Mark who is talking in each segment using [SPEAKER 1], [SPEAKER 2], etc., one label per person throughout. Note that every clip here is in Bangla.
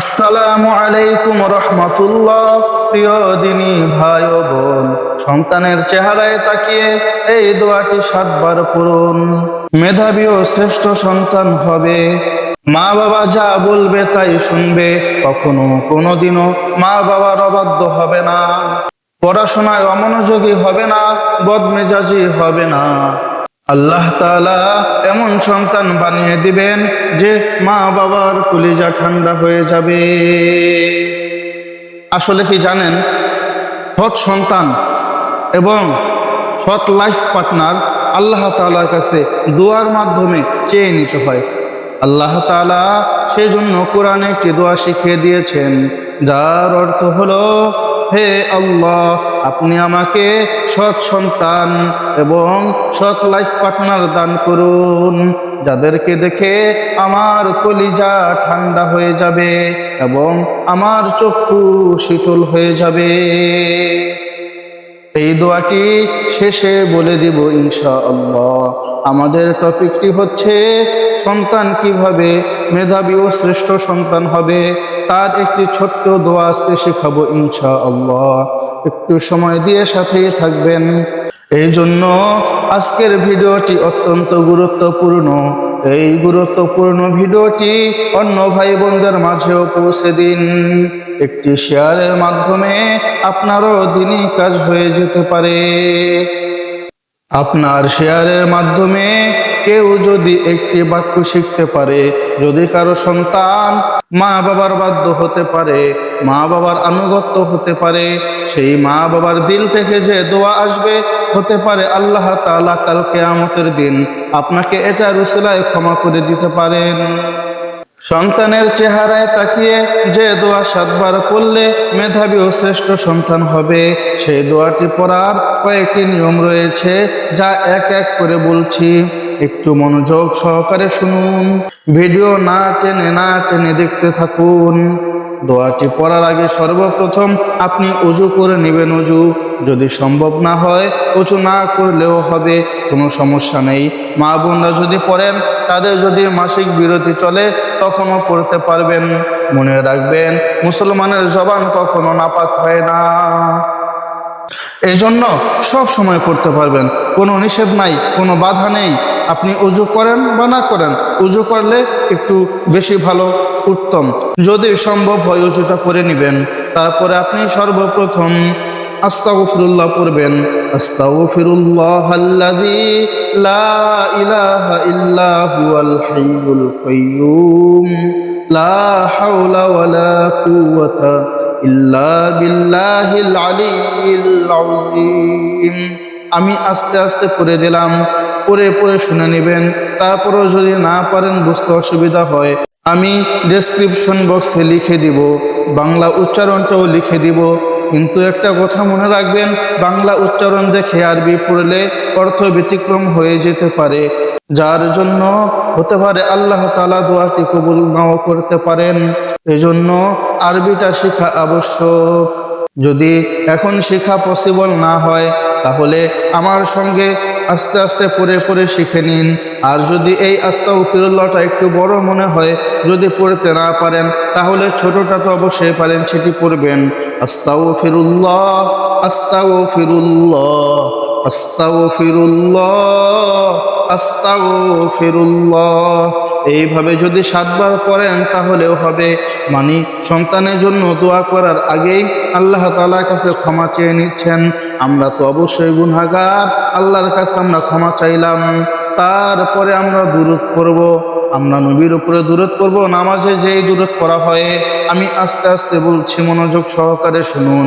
[SPEAKER 1] আসসালামু আলাইকুম রহমতুল্লাহ। প্রিয় দিনী ভাই ও বোন, সন্তানের চেহারায় তাকিয়ে এই দোয়াটি সাতবার পূরণ মেধাবী ও শ্রেষ্ঠ সন্তান হবে। মা বাবা যা বলবে তাই শুনবে, কখনো কোনোদিনও মা বাবার অবাধ্য হবে না। পড়াশোনায় অমনোযোগী হবে না, বদমেজাজি হবে না। আল্লাহ তালা এমন সন্তান বানিয়ে দিবেন যে মা বাবার কলিজা ঠান্ডা হয়ে যাবে। আসলে কি জানেন? সৎ সন্তান এবং সৎ লাইফ পার্টনার আল্লাহ তালার কাছে দোয়ার মাধ্যমে চেয়ে নিতে হয়। আল্লাহ তাআলা সেই জন্য কোরআনে একটি দোয়া শিখিয়ে দিয়েছেন, যার অর্থ হলো, হে আল্লাহ আপনি আমাকে সৎ সন্তান এবং সৎ লাইফ পার্টনার দান করুন। যাদেরকে দেখে আমার কলিজা ঠান্ডা হয়ে যাবে এবং আমার চক্ষু শীতল হয়ে যাবে। এই দোয়াটি শেষে বলে দিব ইনশা আল্লাহ আমাদের টপিকটি হচ্ছে সন্তান কীভাবে মেধাবী ও শ্রেষ্ঠ সন্তান হবে, তার একটি ছোট্ট দোয়া আসতে শেখাবো ইনশা আল্লাহ একটু সময় দিয়ে সাথেই থাকবেন। এই জন্য আজকের ভিডিওটি অত্যন্ত গুরুত্বপূর্ণ। এই গুরুত্বপূর্ণ ভিডিওটি অন্য ভাই বোনদের মাঝেও পৌঁছে দিন। একটি শেয়ারের মাধ্যমে আপনারও দিনই কাজ হয়ে যেতে পারে। আপনার শেয়ারের মাধ্যমে কেউ যদি একটি বাক্য শিখতে পারে, যদি কারও সন্তান মা বাবার বাধ্য হতে পারে মা বাবার আনুগত্য হতে পারে, সেই মা বাবার দিল থেকে যে দোয়া আসবে হতে পারে, আল্লাহ তাআলা কাল কেয়ামতের দিন আপনাকে এটা রুসিলায় ক্ষমা করে দিতে পারেন। সন্তানের চেহারায় তাকিয়ে যে দোয়া সাতবার করলে মেধাবী ও শ্রেষ্ঠ সন্তান হবে, সেই দোয়াটি পড়ার কয়েকটি নিয়ম রয়েছে যা এক এক করে বলছি। একটু মনোযোগ সহকারে শুনুন। ভিডিও না টেনে না টেনে দেখতে থাকুন। দোয়াটি পড়ার আগে সর্বপ্রথম আপনি উজু করে নেবেন উজু। যদি সম্ভব না হয় উঁচু না করলেও হবে, কোনো সমস্যা নেই। মা বোনরা যদি পড়েন, তাদের যদি মাসিক বিরতি চলে, তখনও পড়তে পারবেন। মনে রাখবেন, মুসলমানের জবান কখনো নাপাক হয় না। এই জন্য সব সময় করতে পারবেন। কোনো নিষেধ নাই, কোনো বাধা নেই। আপনি উজু করেন বা না করেন, উজু করলে একটু বেশি ভালো, উত্তম। যদি সম্ভব হয় উজুটা করে নেবেন। তারপরে আপনি সর্বপ্রথম আস্তাগফিরুল্লাহ পড়বেন। আস্তাগফিরুল্লাহ আল্লাযী লা ইলাহা ইল্লা হুয়াল হাইয়ুল কাইয়্যুম লা হাওলা ওয়ালা কুওয়াতা আমি আস্তে আস্তে পড়ে দিলাম, পড়ে পড়ে শুনে নেবেন। তারপরও যদি না পারেন, বুঝতে অসুবিধা হয়। আমি ডেসক্রিপশন বক্সে লিখে দিব, বাংলা উচ্চারণটাও লিখে দিব। কিন্তু একটা কথা মনে রাখবেন, বাংলা উচ্চারণ দেখে আরবি পড়লে অর্থ ব্যতিক্রম হয়ে যেতে পারে। যার জন্য হতে পারে আল্লাহ তালা দোয়াটি কবুল নাও করতে পারেন। এজন্য আরবিটা শেখা আবশ্যক। যদি এখন শেখা পসিবল না হয়, তাহলে আমার সঙ্গে আস্তে আস্তে পড়ে পড়ে শিখে নিন। আর যদি এই আস্তা ফিরুল্লাহটা একটু বড় মনে হয়, যদি পড়তে না পারেন, তাহলে ছোটটা তো অবশ্যই পারেন, সেটি পড়বেন। আস্তাও ফিরুল্লাহ আস্তাও ফিরুল্লাহ আস্তাও ফিরুল্লাহ আস্তাও ফিরুল্লাহ এইভাবে যদি সাতবার করেন তাহলেও হবে। মানে সন্তানের জন্য দোয়া করার আগেই আল্লাহ তালার কাছে ক্ষমা চেয়ে নিচ্ছেন। আমরা তো অবশ্যই গুনাগার আল্লাহর কাছে আমরা ক্ষমা চাইলাম। তারপরে আমরা দূরত করব আমরা নবীর উপরে দূরত করব নামাজে যেই দূরত করা হয়, আমি আস্তে আস্তে বলছি, মনোযোগ সহকারে শুনুন।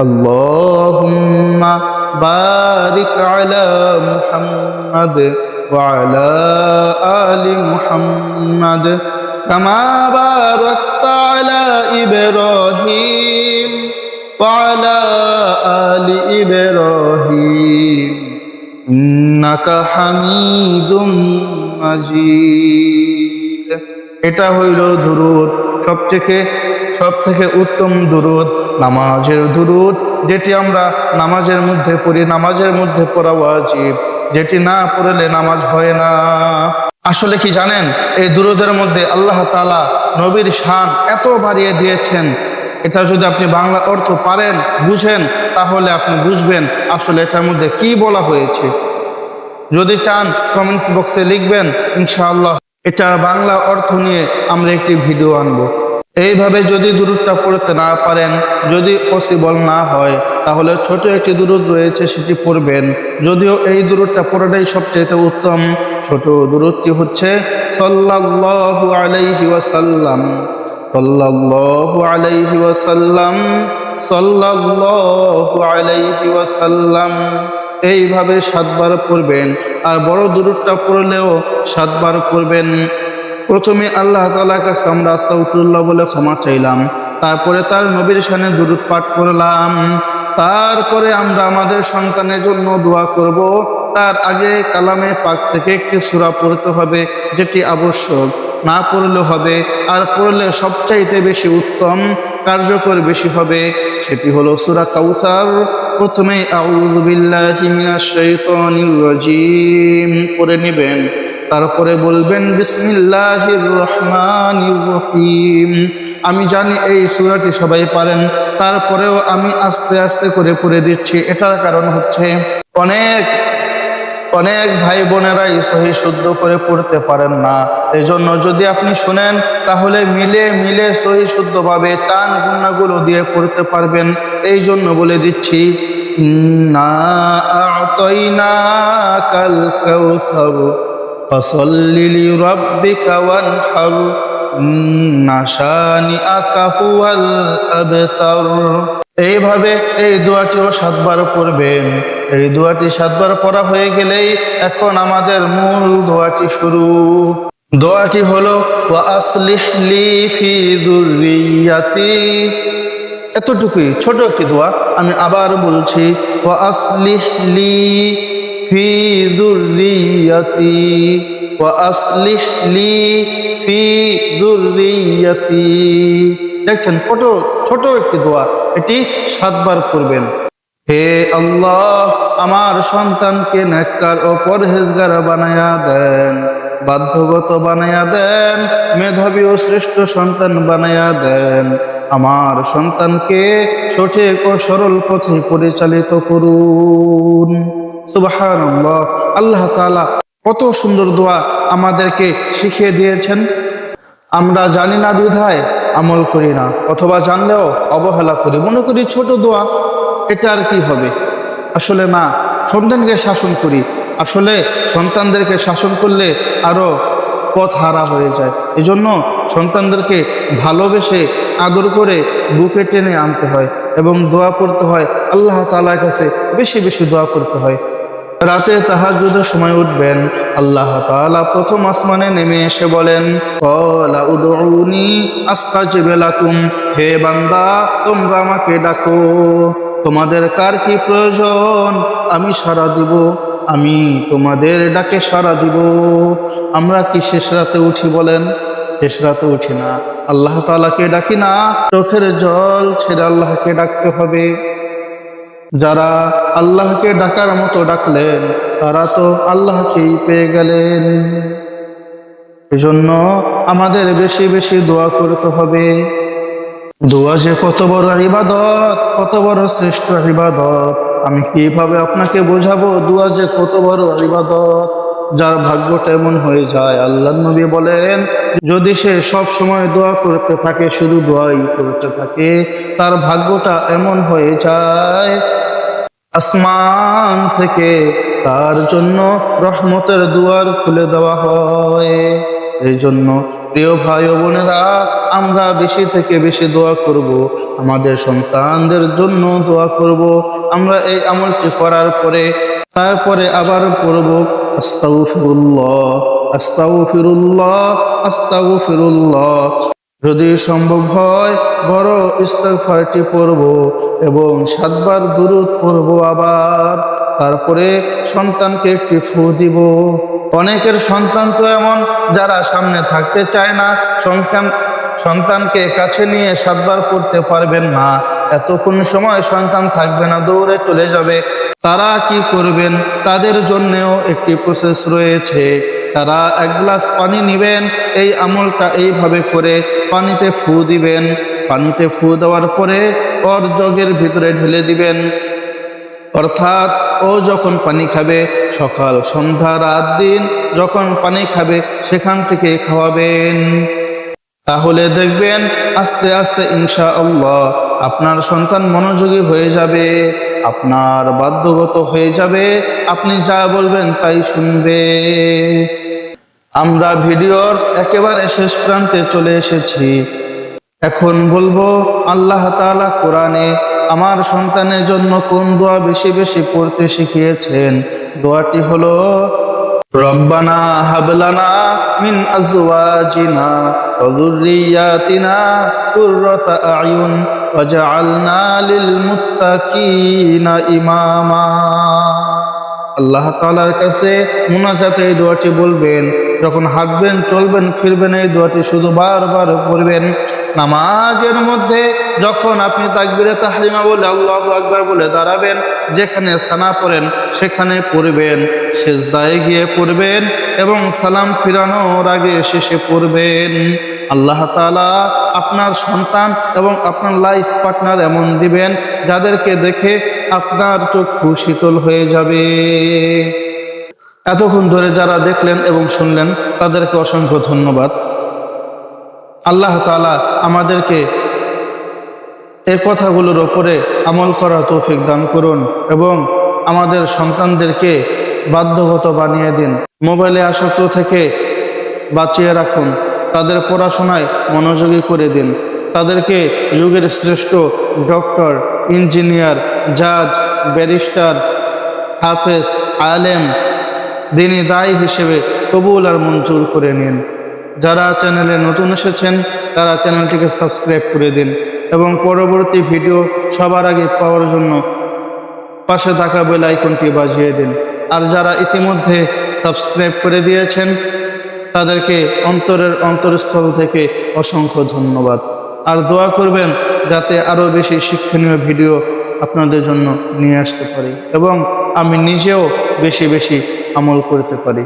[SPEAKER 1] اللهم بارك على محمد وعلى آل محمد كما باركت على إبراهيم وعلى آل إبراهيم إنك حميد مجيد এটা হইল ধরুর সবথেকে সব থেকে উত্তম দুরুদ নামাজের দুরুদ, যেটি আমরা নামাজের মধ্যে পড়ি, নামাজের মধ্যে পড়া ওয়াজিব। যেটি না পড়লে নামাজ হয় না। আসলে কি জানেন? এই দুরুদের মধ্যে আল্লাহ তাআলা নবীর শান এত বাড়িয়ে দিয়েছেন। এটা যদি আপনি বাংলা অর্থ পারেন, বুঝেন, তাহলে আপনি বুঝবেন আসলে এটার মধ্যে কি বলা হয়েছে। যদি চান কমেন্টস বক্সে লিখবেন, ইনশাআল্লাহ। এটা বাংলা অর্থ নিয়ে আমরা একটি ভিডিও আনব। এইভাবে যদি দূরত্বটা পড়তে না পারেন, যদি পসিবল না হয়, তাহলে ছোট একটি দূরত রয়েছে সেটি পড়বেন। যদিও এই দূরত্বটা পড়াটাই সবচেয়ে উত্তম, ছোট দূরত্বটি হচ্ছে, সাল্লাল্লাহু আলাইহি ওয়াসাল্লাম সাল্লাল্লাহু আলাইহি ওয়াসাল্লাম সাল্লাল্লাহু আলাইহি ওয়াসাল্লাম এইভাবে সাতবার পড়বেন। আর বড় দূরত্বটা পড়লেও সাতবার পড়বেন। প্রথমে আল্লাহ তাআলার কাছে আমরা আস্তাগফিরুল্লাহ বলে ক্ষমা চাইলাম। তারপরে তার নবীর সামনে দূরত পাঠ করলাম। তারপরে আমরা আমাদের সন্তানের জন্য দোয়া করব। তার আগে কালামে পাক থেকে একটি সুরা পড়তে হবে, যেটি আবশ্যক। না পড়লে হবে, আর পড়লে সবচাইতে বেশি উত্তম, কার্যকর বেশি হবে, সেটি হলো সুরা কাউসার। প্রথমে আউযু বিল্লাহি পড়ে নেবেন। তারপরে বলবেন, বিসমিল্লাহির রহিম। আমি জানি এই সূরাটি সবাই পারেন। তারপরেও আমি আস্তে আস্তে করে পড়ে দিচ্ছি। এটার কারণ হচ্ছে অনেক অনেক ভাই বোনেরাই সহি শুদ্ধ করে পড়তে পারেন না। এই জন্য যদি আপনি শুনেন, তাহলে মিলে মিলে সহি শুদ্ধভাবে টান গুণাগুলো দিয়ে পড়তে পারবেন। এই জন্য বলে দিচ্ছি, ইন্না এইভাবে এই দোয়াটিও সাতবার পড়বেন। এই দোয়াটি সাতবার পড়া হয়ে গেলেই এখন আমাদের মূল দোয়াটি শুরু। দোয়াটি হলো এতটুকুই, ছোট একটি দোয়া। আমি আবার বলছি, ওয়া যুররিয়াতি ওয়া আসলিহ লি ফি যুররিয়াতি দেখছেন, ছোট ছোট একটি দোয়া, এটি সাতবার করবেন হে আল্লাহ, আমার সন্তানকে নেককার ও পরহেজগার বানায়া দেন, বাধ্যগত বানায়া দেন, মেধাবী ও শ্রেষ্ঠ সন্তান বানায়া দেন। আমার সন্তানকে সঠিক ও সরল পথে পরিচালিত করুন। আল্লাহ তাআলা কত সুন্দর দোয়া আমাদেরকে শিখিয়ে দিয়েছেন। আমরা জানি না বিধায় আমল করি না, অথবা জানলেও অবহেলা করি। মনে করি ছোট দোয়া, এটা আর কি হবে? আসলে না, সন্তানকে শাসন করি। আসলে সন্তানদেরকে শাসন করলে আরও পথ হারা হয়ে যায়। এজন্য সন্তানদেরকে ভালোবেসে আদর করে বুকে টেনে আনতে হয় এবং দোয়া করতে হয়। আল্লাহ তাআলার কাছে বেশি বেশি দোয়া করতে হয়। রাতে তাহাজ্জুদের সময় উঠবেন। আল্লাহ তাআলা প্রথম আসমানে নেমে এসে বলেন, কলা উদউনি আস্তাজিব লাকুম। হে বান্দা, তোমরা আমাকে ডাকো। তোমাদের কার কি প্রয়োজন? আমি সাড়া দিব। আমি তোমাদের ডাকে সাড়া দিব। আমরা কি শেষ রাতে উঠি বলেন? শেষ রাতে উঠি না। আল্লাহ তাআলাকে ডাকি না। চোখের জল ছেড়ে আল্লাহকে ডাকতে হবে। যারা আল্লাহকে ডাকার মতো ডাকলেন, তারা তো আল্লাহকেই পেয়ে গেলেন। এজন্য আমাদের বেশি বেশি দোয়া করতে হবে। দোয়া যে কত বড় ইবাদত, কত বড় শ্রেষ্ঠ ইবাদত। আমি কীভাবে আপনাকে বোঝাবো দোয়া যে কত বড় ইবাদত? যার ভাগ্যটা এমন হয়ে যায়। আল্লাহ নবী বলেন, যদি সে সব সময় দোয়া করতে থাকে, শুধু দোয়াই করতে থাকে, তার ভাগ্যটা এমন হয়ে যায় আসমান থেকে তার জন্য রহমতের দুয়ার খুলে দেওয়া হয়। এই জন্য প্রিয় ভাই বোনেরা, আমরা বেশি থেকে বেশি দোয়া করব, আমাদের সন্তানদের জন্য দোয়া করব, আমরা এই আমলটি করার পরে তারপরে আবার পড়ব, আস্তাগফিরুল্লাহ আস্তাগফিরুল্লাহ আস্তাগফিরুল্লাহ। যদি সম্ভব হয়, বড় ইস্তেগফারটি পড়ব এবং সাতবার দুরূদ পড়ব আবার। তারপরে সন্তানকে একটি ফু দিব। অনেকের সন্তান তো এমন, যারা সামনে থাকতে চায় না, সন্তান, সন্তানকে কাছে নিয়ে সাতবার করতে পারবেন না। এতক্ষণ সময় সন্তান থাকবে না, দৌড়ে চলে যাবে। তারা কি করবেন? তাদের জন্যেও একটি প্রসেস রয়েছে। তারা এক গ্লাস পানি নিবেন, এই আমলটা এইভাবে করে পানিতে ফু দিবেন। পানিতে ফু দেওয়ার পরে ওর জগের ভিতরে ঢেলে দিবেন। অর্থাৎ ও যখন পানি খাবে, সকাল, সন্ধ্যা, রাত, দিন যখন পানি খাবে, সেখান থেকে খাওয়াবেন। তাহলে দেখবেন, আস্তে আস্তে ইনশা আল্লাহ আপনার সন্তান মনোযোগী হয়ে যাবে, আপনার বাধ্যগত হয়ে যাবে, আপনি যা বলবেন তাই শুনবে। আমরা ভিডিওর একেবারে শেষ প্রান্তে চলে এসেছি। এখন বলব, আল্লাহ তাআলা কোরআনে আমার সন্তানের জন্য কোন দোয়া বেশি বেশি পড়তে শিখিয়েছেন? দোয়াটি হলো, রব্বানা হাবলানা মিন আজওয়াজিনা কুররাতা আয়ুন ওয়াজআলনা লিল মুত্তাকিনা ইমামা। আল্লাহ তাআলার কাছে মুনাজাতে এই দোয়াটি বলবেন যখন হাঁটবেন, চলবেন, ফিরবেন, এই দোয়াটি শুধু বারবার পড়বেন। নামাজের মধ্যে যখন আপনি তাকবিরে তাহরিমা বলে আল্লাহ আকবার বলে দাঁড়াবেন, যেখানে সানা পড়েন, সেখানে পড়বেন, সেজদায় গিয়ে পড়বেন এবং সালাম ফিরানোর আগে শেষে পড়বেন। আল্লাহ তাআলা আপনার সন্তান এবং আপনার লাইফ পার্টনার এমন দিবেন, যাদেরকে দেখে আপনার চক্ষু শীতল হয়ে যাবে। এতক্ষণ ধরে যারা দেখলেন এবং শুনলেন, তাদেরকে অসংখ্য ধন্যবাদ। আল্লাহ তাআলা আমাদেরকে এই কথাগুলোর ওপরে আমল করা তৌফিক দান করুন এবং আমাদের সন্তানদেরকে বাধ্যগত বানিয়ে দিন। মোবাইলে আসক্ত থেকে বাঁচিয়ে রাখুন, তাদের পড়াশোনায় মনোযোগী করে দিন। তাদেরকে যুগের শ্রেষ্ঠ ডক্টর, ইঞ্জিনিয়ার, জাজ, ব্যারিস্টার, হাফেজ, আলেম দিনী দায়ী হিসেবে কবুল আর মঞ্জুর করে নিন। যারা চ্যানেলে নতুন এসেছেন, তারা চ্যানেলটিকে সাবস্ক্রাইব করে দিন এবং পরবর্তী ভিডিও সবার আগে পাওয়ার জন্য পাশে থাকা বেল আইকনটি বাজিয়ে দিন। আর যারা ইতিমধ্যে সাবস্ক্রাইব করে দিয়েছেন, তাদেরকে অন্তরের অন্তরস্থল থেকে অসংখ্য ধন্যবাদ। আর দোয়া করবেন যাতে আরও বেশি শিক্ষণীয় ভিডিও আপনাদের জন্য নিয়ে আসতে পারি। এবং আমি নিজেও বেশি বেশি আমল করতে পারি।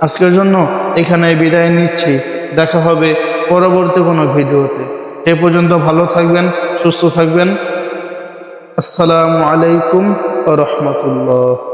[SPEAKER 1] আজকের জন্য এখানে বিদায় নিচ্ছি। দেখা হবে পরবর্তী কোনো ভিডিওতে। এ পর্যন্ত ভালো থাকবেন, সুস্থ থাকবেন। আসসালামু আলাইকুম রহমতুল্লাহ।